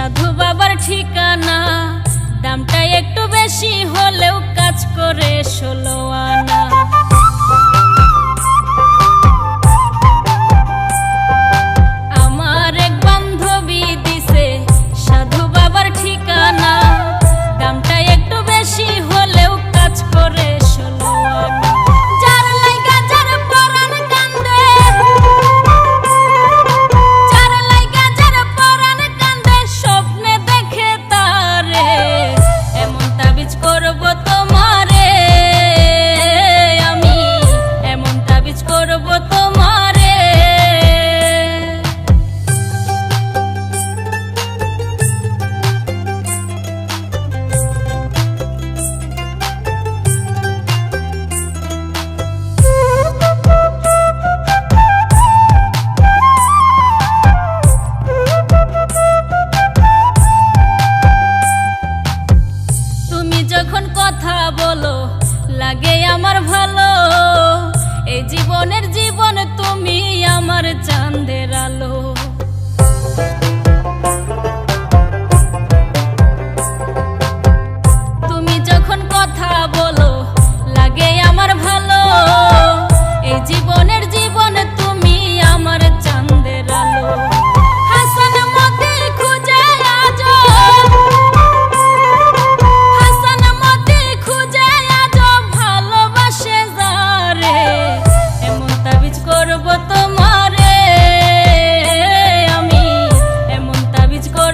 সাধু বাবার ঠিকানা। দামটা একটু বেশি হলেও কাজ করে ষোলো আনা। আমার ভালো। এই জীবনের জীবন